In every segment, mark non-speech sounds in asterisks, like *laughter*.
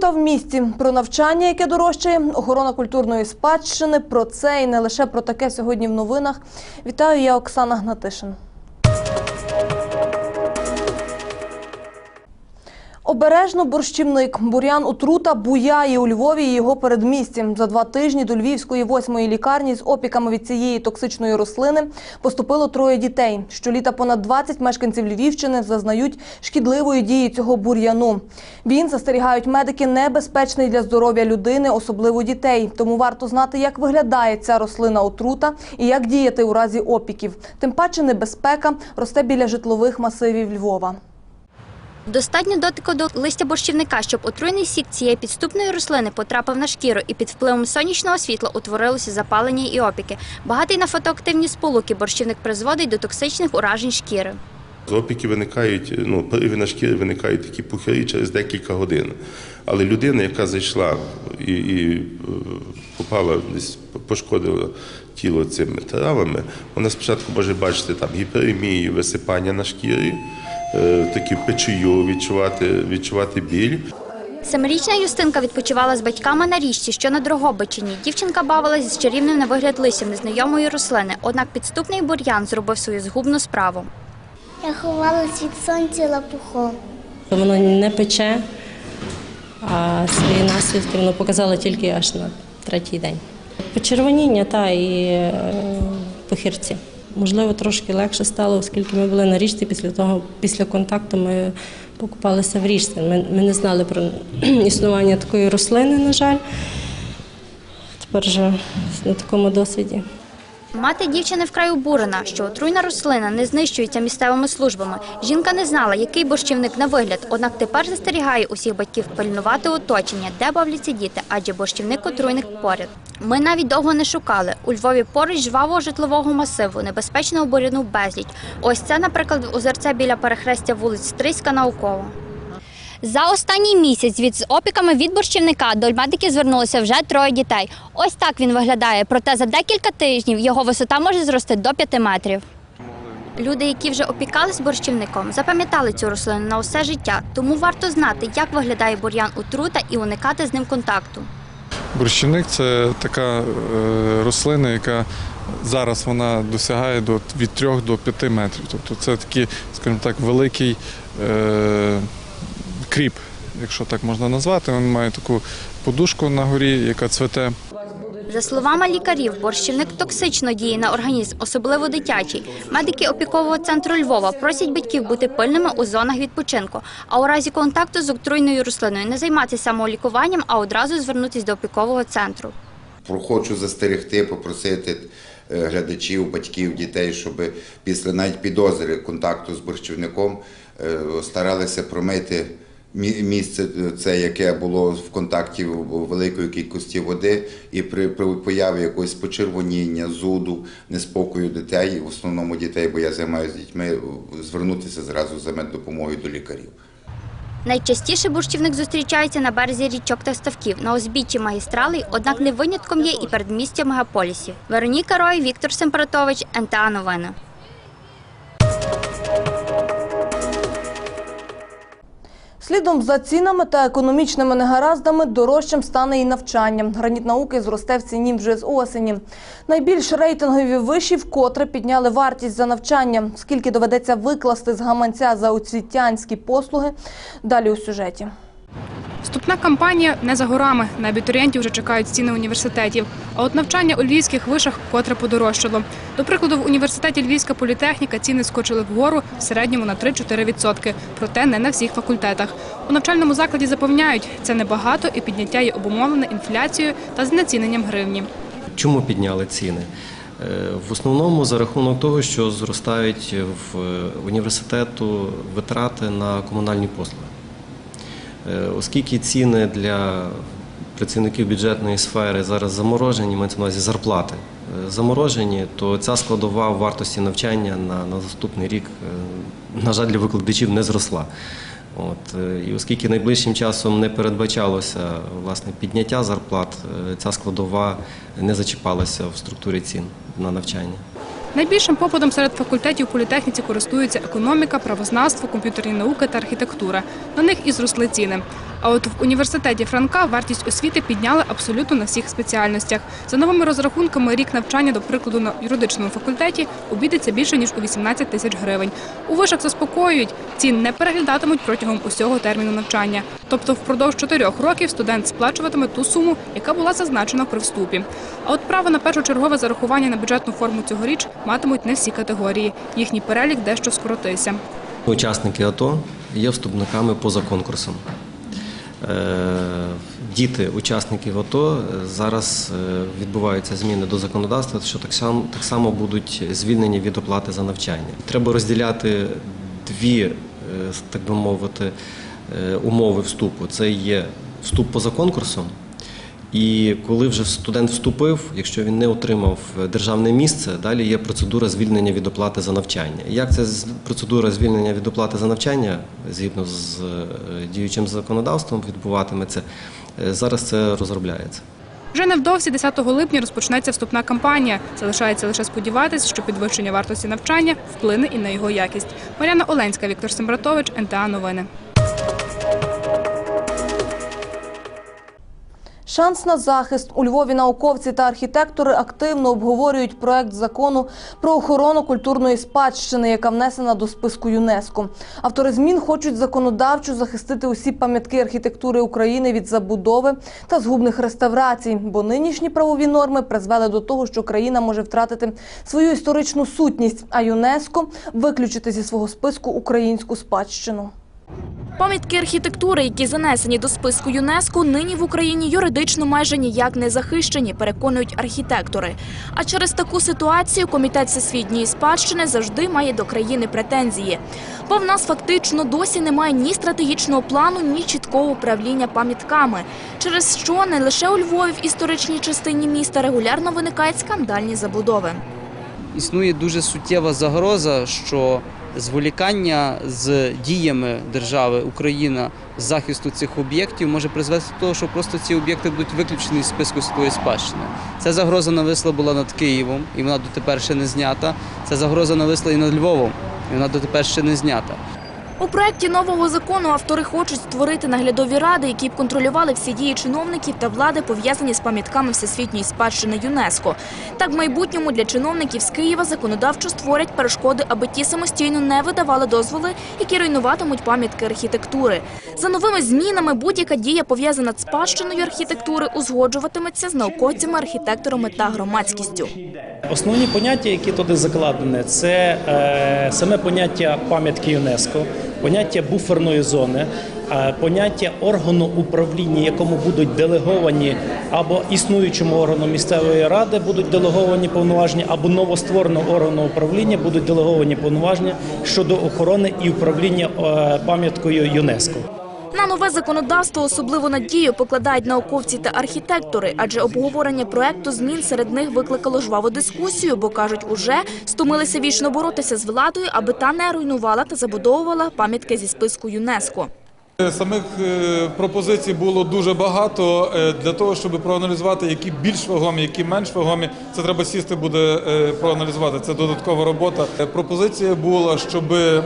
Отрута в місті про навчання, яке дорожчає, охорона культурної спадщини. Про це і не лише про таке сьогодні в новинах. Вітаю, я Оксана Гнатишин. Обережно борщівник. Бур'ян отрута буяє у Львові і його передмісті. За два тижні до Львівської восьмої лікарні з опіками від цієї токсичної рослини поступило троє дітей. Щоліта понад 20 мешканців Львівщини зазнають шкідливої дії цього бур'яну. Він, застерігають медики, небезпечний для здоров'я людини, особливо дітей. Тому варто знати, як виглядає ця рослина отрута і як діяти у разі опіків. Тим паче небезпека росте біля житлових масивів Львова. Достатньо дотику до листя борщівника, щоб отруйний сік цієї підступної рослини потрапив на шкіру і під впливом сонячного світла утворилося запалення і опіки. Багатий на фотоактивні сполуки борщівник призводить до токсичних уражень шкіри. З опіки виникають, ну, пориви на шкірі виникають такі пухарі через декілька годин. Але людина, яка зайшла і, і е, попала десь, пошкодила тіло цими травами, вона спочатку може бачити там гіперемію, висипання на шкірі, такі печію, відчувати, відчувати біль. Семирічна Юстинка відпочивала з батьками на річці, що на Дрогобичині. Дівчинка бавилась з чарівним на вигляд листям незнайомої рослини. Однак підступний бур'ян зробив свою згубну справу. Я ховалась від сонця лапухом. Воно не пече, а свої наслідки воно показало тільки аж на третій день. Почервоніння та і е, похирці. Можливо, трошки легше стало, оскільки ми були на річці після того, після контакту ми покупалися в річці. Ми, ми не знали про *clears throat* існування такої рослини, на жаль. Тепер вже на такому досвіді. Мати дівчини вкрай обурена, що отруйна рослина не знищується місцевими службами. Жінка не знала, який борщівник на вигляд, однак тепер застерігає усіх батьків пильнувати оточення, де бавляться діти, адже борщівник отруйник поряд. Ми навіть довго не шукали. У Львові поруч жвавого житлового масиву небезпечного буряну безліч. Ось це, наприклад, озерце біля перехрестя вулиць Стрийська наукова. За останній місяць від з опіками від борщівника до медиків звернулося вже троє дітей. Ось так він виглядає. Проте за декілька тижнів його висота може зрости до 5 метрів. Люди, які вже опікались борщівником, запам'ятали цю рослину на усе життя, тому варто знати, як виглядає бур'ян отрута і уникати з ним контакту. Борщівник це така е, рослина, яка зараз вона досягає до, від 3 до 5 метрів. Тобто це такий, скажімо так, великий е, кріп, якщо так можна назвати. Він має таку подушку на горі, яка цвете. За словами лікарів, борщівник токсично діє на організм, особливо дитячий. Медики опікового центру Львова просять батьків бути пильними у зонах відпочинку, а у разі контакту з отруйною рослиною не займатися самолікуванням, а одразу звернутися до опікового центру. Хочу застерегти, попросити е, глядачів, батьків, дітей, щоб після навіть підозри контакту з борщівником е, старалися промити місце е, це, яке було в контакті великої кількості води, і при, при появі якогось почервоніння, зуду, неспокою дітей, в основному дітей, бо я займаюся дітьми, звернутися зразу за меддопомогою до лікарів. Найчастіше борщівник зустрічається на березі річок та ставків, на узбіччі магістралей, однак не винятком є і передмістя мегаполісів. Вероніка Рой, Віктор Семператович, НТА Новини. Слідом за цінами та економічними негараздами дорожчим стане і навчання. Граніт науки зросте в ціні вже з осені. Найбільш рейтингові виші вкотре підняли вартість за навчання. Скільки доведеться викласти з гаманця за освітянські послуги? Далі у сюжеті. Вступна кампанія не за горами. На абітурієнтів вже чекають ціни університетів. А от навчання у львівських вишах котре подорожчало. До прикладу, в університеті Львівська політехніка ціни скочили вгору в середньому на 3-4 відсотки. Проте не на всіх факультетах. У навчальному закладі запевняють, це небагато і підняття є обумовлене інфляцією та знеціненням гривні. Чому підняли ціни? Е, В основному за рахунок того, що зростають в університету витрати на комунальні послуги. Е, Оскільки ціни для працівників бюджетної сфери зараз заморожені, мається на увазі зарплати е, заморожені, то ця складова вартості навчання на, на наступний рік, е, на жаль, для викладачів не зросла. От, і оскільки найближчим часом не передбачалося власне підняття зарплат, ця складова не зачіпалася в структурі цін на навчання. Найбільшим попитом серед факультетів політехніці користуються економіка, правознавство, комп'ютерні науки та архітектура. На них і зросли ціни. А от в університеті Франка вартість освіти підняли абсолютно на всіх спеціальностях. За новими розрахунками, рік навчання, до прикладу, на юридичному факультеті обійдеться більше ніж у 18 тисяч гривень. У вишах заспокоюють, цін не переглядатимуть протягом усього терміну навчання. Тобто, впродовж чотирьох років студент сплачуватиме ту суму, яка була зазначена при вступі. А от право на першочергове зарахування на бюджетну форму цьогоріч матимуть не всі категорії. Їхній перелік дещо скоротився. Учасники АТО є вступниками поза конкурсом. Е, Діти учасників АТО е, зараз е, відбуваються зміни до законодавства, що так само, так само будуть звільнені від оплати за навчання. Треба розділяти дві, так би мовити, умови вступу. Це є вступ поза конкурсом. І коли вже студент вступив, якщо він не отримав державне місце, далі є процедура звільнення від оплати за навчання. Як ця процедура звільнення від оплати за навчання згідно з е, діючим законодавством відбуватиметься, е, зараз це розробляється. Вже невдовзі 10 липня розпочнеться вступна кампанія. Залишається лише сподіватися, що підвищення вартості навчання вплине і на його якість. Мар'яна Оленська, Віктор Сембратович, НТА Новини. Шанс на захист у Львові науковці та архітектори активно обговорюють проект закону про охорону культурної спадщини, яка внесена до списку ЮНЕСКО. Автори змін хочуть законодавчо захистити усі пам'ятки архітектури України від забудови та згубних реставрацій, бо нинішні правові норми призвели до того, що країна може втратити свою історичну сутність, а ЮНЕСКо виключити зі свого списку українську спадщину. Пам'ятки архітектури, які занесені до списку ЮНЕСКО, нині в Україні юридично майже ніяк не захищені, переконують архітектори. А через таку ситуацію комітет всесвітньої спадщини завжди має до країни претензії. Бо в нас фактично досі немає ні стратегічного плану, ні чіткого управління пам'ятками, через що не лише у Львові в історичній частині міста регулярно виникають скандальні забудови. існує дуже суттєва загроза, що зволікання з діями держави Україна з захисту цих об'єктів може призвести до того, що просто ці об'єкти будуть виключені з списку світової спадщини. Ця загроза нависла була над Києвом, і вона дотепер ще не знята. Ця загроза нависла і над Львовом, і вона дотепер ще не знята. У проєкті нового закону автори хочуть створити наглядові ради, які б контролювали всі дії чиновників та влади, пов'язані з пам'ятками всесвітньої спадщини ЮНЕСКо. Так, в майбутньому для чиновників з Києва законодавчо створять перешкоди, аби ті самостійно не видавали дозволи, які руйнуватимуть пам'ятки архітектури. За новими змінами будь-яка дія пов'язана з спадщиною архітектури узгоджуватиметься з науковцями, архітекторами та громадськістю. Основні поняття, які туди закладені, це е, саме поняття пам'ятки ЮНЕСКО, поняття буферної зони, поняття органу управління, якому будуть делеговані або існуючому органу місцевої ради будуть делеговані повноваження, або новоствореного органу управління будуть делеговані повноваження щодо охорони і управління е, пам'яткою ЮНЕСКО. На нове законодавство особливу надію покладають науковці та архітектори, адже обговорення проекту змін серед них викликало жваву дискусію, бо кажуть, уже стомилися вічно боротися з владою, аби та не руйнувала та забудовувала пам'ятки зі списку ЮНЕСКо. Самих е, пропозицій було дуже багато Е, для того, щоб проаналізувати, які більш вагомі, які менш вагомі. Це треба сісти буде е, проаналізувати. Це додаткова робота. Е, Пропозиція була, щоб е,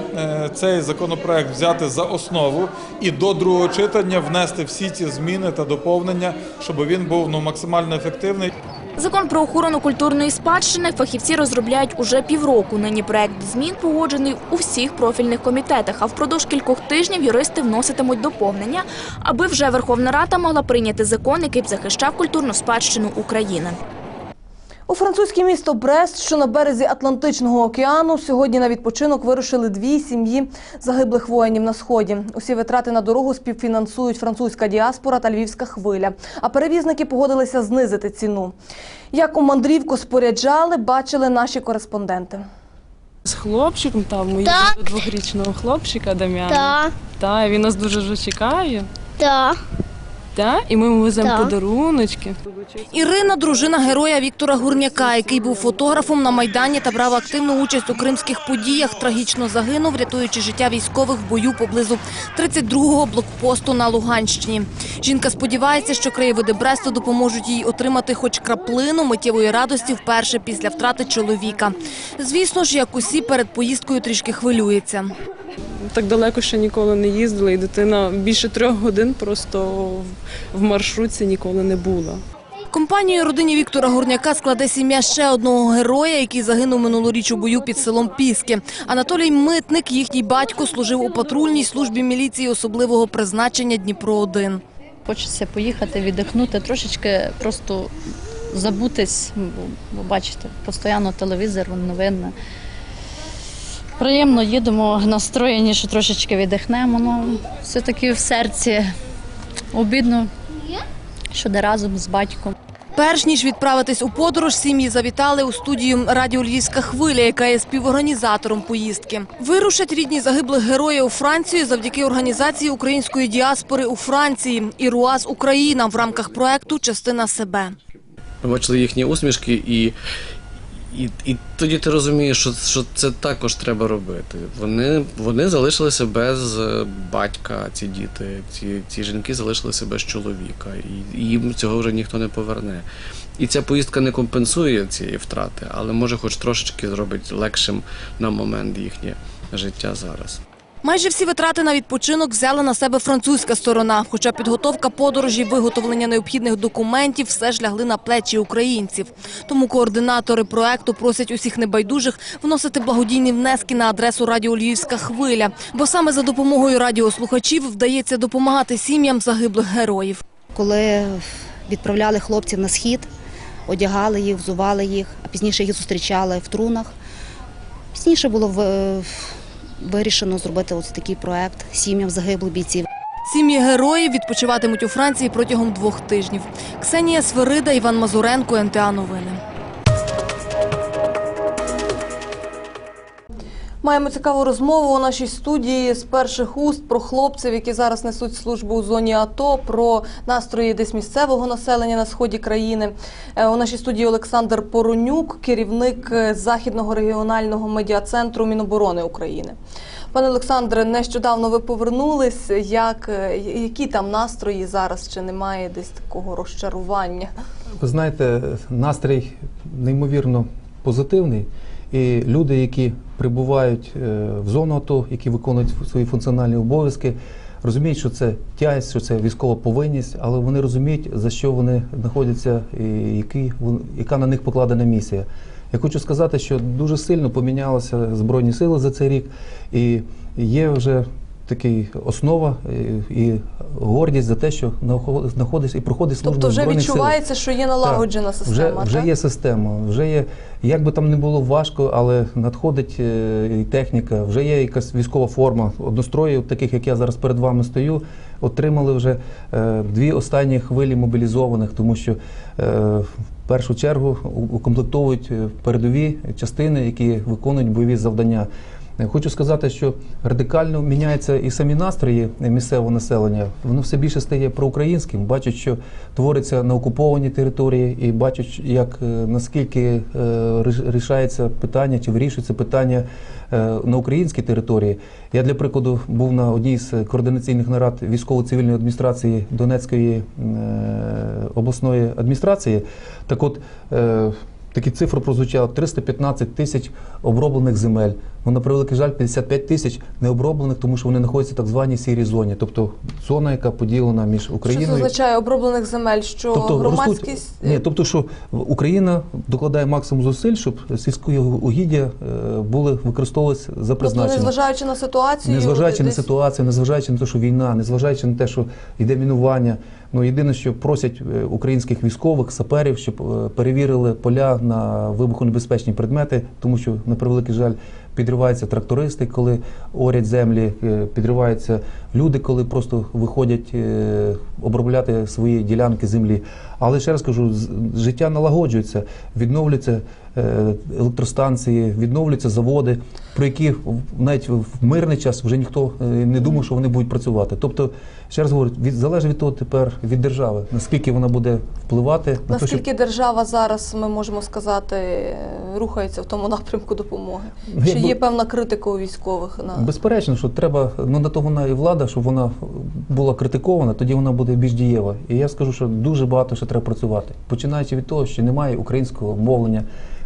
цей законопроект взяти за основу і до другого читання внести всі ці зміни та доповнення, щоб він був ну максимально ефективний. Закон про охорону культурної спадщини фахівці розробляють уже півроку. Нині проект змін погоджений у всіх профільних комітетах. А впродовж кількох тижнів юристи вноситимуть доповнення, аби вже Верховна Рада могла прийняти закон, який б захищав культурну спадщину України. У французьке місто Брест, що на березі Атлантичного океану, сьогодні на відпочинок вирушили дві сім'ї загиблих воїнів на сході. Усі витрати на дорогу співфінансують французька діаспора та львівська хвиля. А перевізники погодилися знизити ціну. Як у мандрівку споряджали, бачили наші кореспонденти. З хлопчиком там ми їздили до двохрічного хлопчика Дам'яна. Так, Та, він нас дуже вже чекає. так. Та, і ми йому веземо Так. подаруночки. Ірина – дружина героя Віктора Гурняка, який був фотографом на Майдані та брав активну участь у кримських подіях. Трагічно загинув, рятуючи життя військових в бою поблизу 32-го блокпосту на Луганщині. Жінка сподівається, що краєвиди Бресту допоможуть їй отримати хоч краплину миттєвої радості вперше після втрати чоловіка. Звісно ж, як усі, перед поїздкою трішки хвилюється. так далеко ще ніколи не їздила, і дитина більше трьох годин просто в- маршрутці ніколи не була. Компанію родині Віктора Горняка складе сім'я ще одного героя, який загинув минулоріч у бою під селом Піски. Анатолій Митник, їхній батько, служив у патрульній службі міліції особливого призначення Дніпро-1. Хочеться поїхати, віддихнути, трошечки просто забутись, бо, бачите, постійно телевізор, новини. Приємно їдемо, настроєні, що трошечки віддихнемо. Ну, все-таки в серці обідно, що не разом з батьком. Перш ніж відправитись у подорож, сім'ї завітали у студію Радіо Львівська хвиля, яка є співорганізатором поїздки. Вирушать рідні загиблих героїв у Францію завдяки організації української діаспори у Франції і РУАЗ Україна в рамках проекту Частина себе. Ми бачили їхні усмішки, і, і, і тоді ти розумієш, що, що це також треба робити. Вони, вони залишилися без е, батька, ці діти, ці, ці жінки залишилися без чоловіка, і, і їм цього вже ніхто не поверне. І ця поїздка не компенсує цієї втрати, але може хоч трошечки зробить легшим на момент їхнє життя зараз. Майже всі витрати на відпочинок взяла на себе французька сторона. Хоча підготовка подорожі, виготовлення необхідних документів все ж лягли на плечі українців. Тому координатори проекту просять усіх небайдужих вносити благодійні внески на адресу Радіо Львівська хвиля. Бо саме за допомогою радіослухачів вдається допомагати сім'ям загиблих героїв. коли відправляли хлопців на схід, одягали їх, взували їх, а пізніше їх зустрічали в трунах. Пізніше було в- вирішено зробити ось такий проект сім'ям загиблих бійців. Сім'ї героїв відпочиватимуть у Франції протягом двох тижнів. Ксенія Свирида, Іван Мазуренко, НТА Новини. Маємо цікаву розмову у нашій студії з перших уст про хлопців, які зараз несуть службу у зоні АТО, про настрої десь місцевого населення на сході країни. Е, У нашій студії Олександр Поронюк, керівник е, західного регіонального медіа-центру Міноборони України. Пане Олександре, нещодавно ви повернулись. Як е, які там настрої зараз? Чи немає десь такого розчарування? Ви знаєте, настрій неймовірно позитивний. І люди, які прибувають е, в зону АТО, які виконують свої функціональні обов'язки, розуміють, що це тясть, що це військова повинність, але вони розуміють, за що вони знаходяться і які, яка на них покладена місія. Я хочу сказати, що дуже сильно помінялися Збройні сили за цей рік, і є вже такий основа і, і гордість за те, що нахо- знаходиться і проходить службу Тобто вже відчувається, що є налагоджена Так, система. Вже, вже є система, вже є, як би там не було важко, але надходить е, і техніка, вже є якась військова форма. Одностроїв, таких як я зараз перед вами стою, отримали вже е, дві останні хвилі мобілізованих, тому що е, в першу чергу укомплектовують е, передові частини, які виконують бойові завдання. Е, Хочу сказати, що радикально міняються і самі настрої місцевого населення. Воно все більше стає проукраїнським. Бачать, що твориться на окупованій території, і бачать, як е, наскільки е, рішається питання чи вирішується питання на українській території. Я для прикладу був на одній з координаційних нарад військово-цивільної адміністрації Донецької обласної адміністрації. Так от. Такі цифри прозвучали 315 тисяч оброблених земель. Ну, на превеликий жаль, 55 тисяч необроблених, тому що вони знаходяться в так званій сірій зоні, тобто зона, яка поділена між Що це Україною. означає оброблених земель? Що громадськість ростуть, ні, тобто, що Україна докладає максимум зусиль, щоб сільські угіддя е, були використовувалися за Тобто, призначенням. незважаючи на ситуацію, Незважаючи на десь- ситуацію, незважаючи на те, що війна, незважаючи на те, що йде мінування. Ну єдине, що просять е, українських військових саперів, щоб е, перевірили поля на вибухонебезпечні предмети, тому що на превеликий жаль підриваються трактористи, коли орять землі, е, підриваються люди, коли просто виходять обробляти свої ділянки землі. Але ще раз кажу, життя налагоджується, відновлюються е, електростанції, відновлюються заводи, про які навіть в мирний час вже ніхто е, не думав, що вони будуть працювати. Тобто, ще раз говорю, від залежить від того тепер від держави, наскільки вона буде впливати на те, Наскільки держава зараз, ми можемо сказати, е, рухається в тому напрямку допомоги? Ну, Чи якби- є певна критика у військових? На... Безперечно, що треба, ну на то вона і влада, щоб вона була критикована, тоді вона буде більш дієва. І я скажу, що дуже багато ще треба працювати. Починаючи від того, що немає українського мовлення.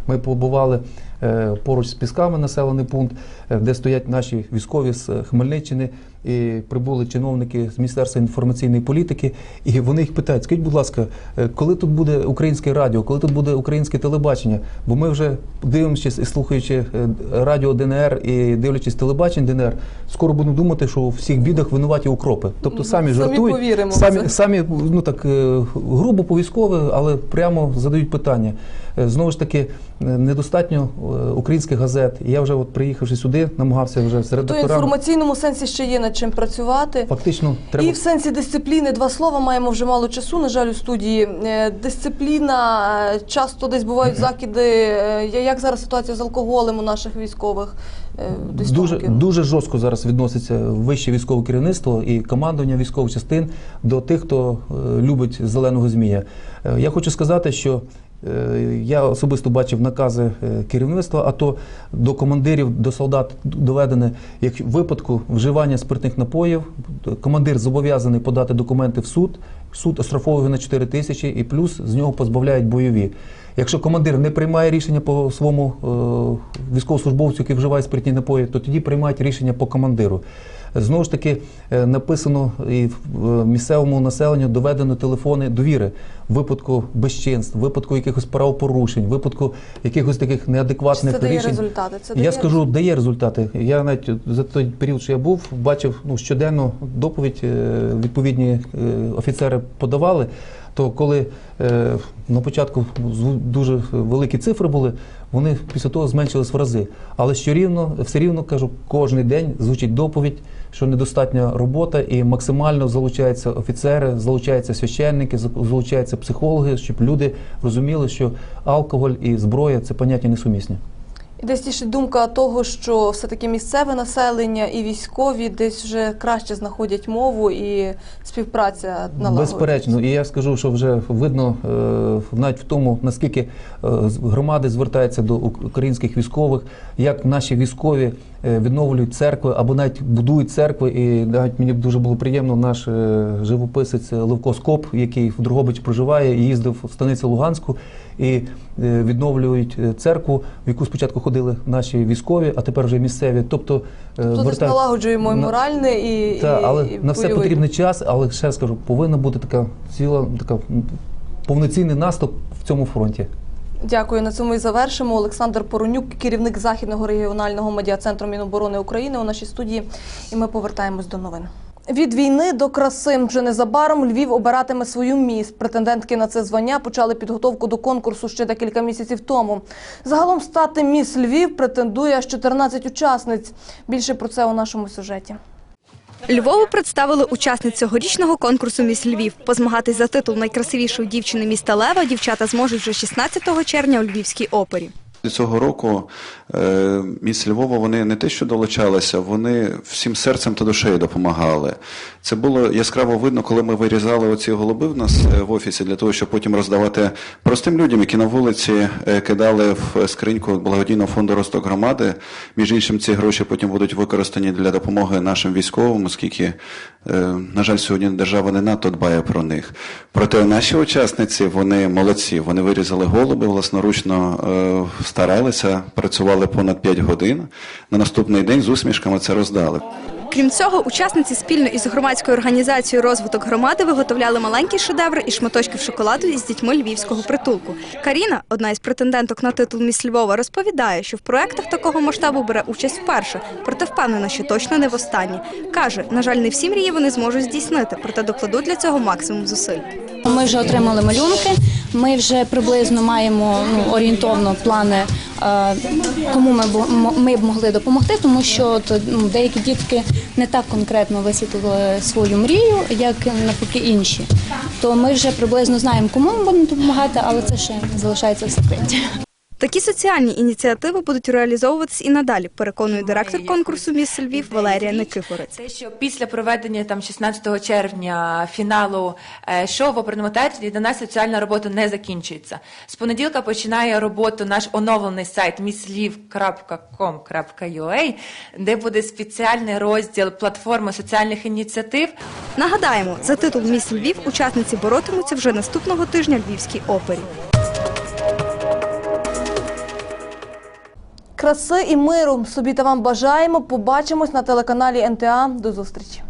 Ми побували е, поруч з Пісками населений пункт, е, де стоять наші військові з Хмельниччини. І прибули чиновники з Міністерства інформаційної політики, і вони їх питають: скажіть, будь ласка, е, коли тут буде українське радіо, коли тут буде українське телебачення? Бо ми вже дивимося і слухаючи е, радіо ДНР і дивлячись телебачення ДНР, скоро будемо думати, що у всіх бідах винуваті укропи. Тобто самі Самі жартують, самі, самі ну так е, грубо по військове, але прямо задають питання. Знову ж таки, недостатньо українських газет. Я вже, от приїхавши сюди, намагався вже з То інформаційному сенсі ще є над чим працювати. Фактично, треба І в сенсі дисципліни два слова маємо вже мало часу. На жаль, у студії Е, дисципліна. е, Часто десь бувають закиди. Е, Як зараз ситуація з алкоголем у наших військових? Десь дуже, дуже жорстко зараз відноситься вище військове керівництво і командування військових частин до тих, хто любить зеленого змія. Я хочу сказати, що я особисто бачив накази керівництва, керівництва, АТО до командирів, до солдат доведене, як в випадку вживання спиртних напоїв, командир зобов'язаний подати документи в суд. Суд оштрафовує на 4 тисячі і плюс з нього позбавляють бойові. Якщо командир не приймає рішення по своєму е, військовослужбовцю, який вживає спиртні напої, то тоді приймають рішення по командиру. Знову ж таки, е, написано і в е, місцевому населенню доведено телефони довіри в випадку безчинств, в випадку якихось правопорушень, в випадку якихось таких неадекватних Це дає результати. Це Я дає скажу, дає результати. Я навіть за той період, що я був, бачив ну, щоденно доповідь е, відповідні е, офіцери подавали. То коли е, на початку дуже великі цифри були, вони після того зменшились в рази. Але що рівно, все рівно кажу, кожен день звучить доповідь, що недостатня робота, і максимально залучаються офіцери, залучаються священники, залучаються психологи, щоб люди розуміли, що алкоголь і зброя це поняття несумісні. І десь ще думка того, що все-таки місцеве населення і військові десь вже краще знаходять мову і співпраця налагоджується. Безперечно, і я скажу, що вже видно е, навіть в тому, наскільки е, громади звертаються до українських військових, як наші військові е, відновлюють церкви або навіть будують церкви. І навіть мені дуже було приємно, наш живописець Левко Скоп, який в Дрогобич проживає, їздив в станицю Луганську і е, відновлюють е, церкву, в яку спочатку ходили наші військові, а тепер вже місцеві. Тобто, е, Тобто вертають- налагоджуємо і моральне, і, так, і, але і на все бойовий. потрібний час, але ще раз кажу, повинна бути така ціла, така повноцінний наступ в цьому фронті. Дякую. На цьому і завершимо. Олександр Поронюк, керівник західного регіонального медіа-центру Міноборони України у нашій студії. І ми повертаємось до новин. Від війни до краси вже незабаром Львів обиратиме свою міс. Претендентки на це звання почали підготовку до конкурсу ще декілька місяців тому. Загалом стати міс Львів претендує аж 14 учасниць. Більше про це у нашому сюжеті. Львову представили учасниць цьогорічного конкурсу «Міс Львів». Позмагатись за титул найкрасивішої дівчини міста Лева дівчата зможуть вже 16 червня у Львівській опері. Цього року е, міс Львова вони не те, що долучалися, вони всім серцем та душею допомагали. Це було яскраво видно, коли ми вирізали оці голуби в нас е, в офісі для того, щоб потім роздавати простим людям, які на вулиці е, кидали в скриньку благодійного фонду Росток громади. Між іншим, ці гроші потім будуть використані для допомоги нашим військовим, оскільки, е, на жаль, сьогодні держава не надто дбає про них. Проте наші учасниці вони молодці. Вони вирізали голуби, власноручно е, старалися, працювали понад 5 годин. На наступний день з усмішками це роздали. Крім цього, учасниці спільно із громадською організацією розвиток громади виготовляли маленькі шедеври і шматочків шоколаду із дітьми львівського притулку. Каріна, одна із претенденток на титул міс Львова, розповідає, що в проектах такого масштабу бере участь вперше, проте впевнена, що точно не востаннє. Каже, на жаль, не всі мрії вони зможуть здійснити, проте докладуть для цього максимум зусиль. Ми вже отримали малюнки. Ми вже приблизно маємо ну, орієнтовно плани, е, кому ми ми б могли допомогти, тому що ну, деякі дітки не так конкретно висвітлили свою мрію, як навпаки інші. То ми вже приблизно знаємо, кому ми будемо допомагати, але це ще залишається в секреті. Такі соціальні ініціативи будуть реалізовуватись і надалі, переконує директор конкурсу «Міс Львів Валерія Никифорець. Те, що після проведення там 16 червня фіналу е, шоу в оперному театрі для нас соціальна робота не закінчується. З понеділка починає роботу наш оновлений сайт misliv.com.ua, де буде спеціальний розділ платформи соціальних ініціатив. Нагадаємо, за титул «Міс Львів» учасниці боротимуться вже наступного тижня в Львівській опері. Краси і миру собі та вам бажаємо. Побачимось на телеканалі НТА. До зустрічі.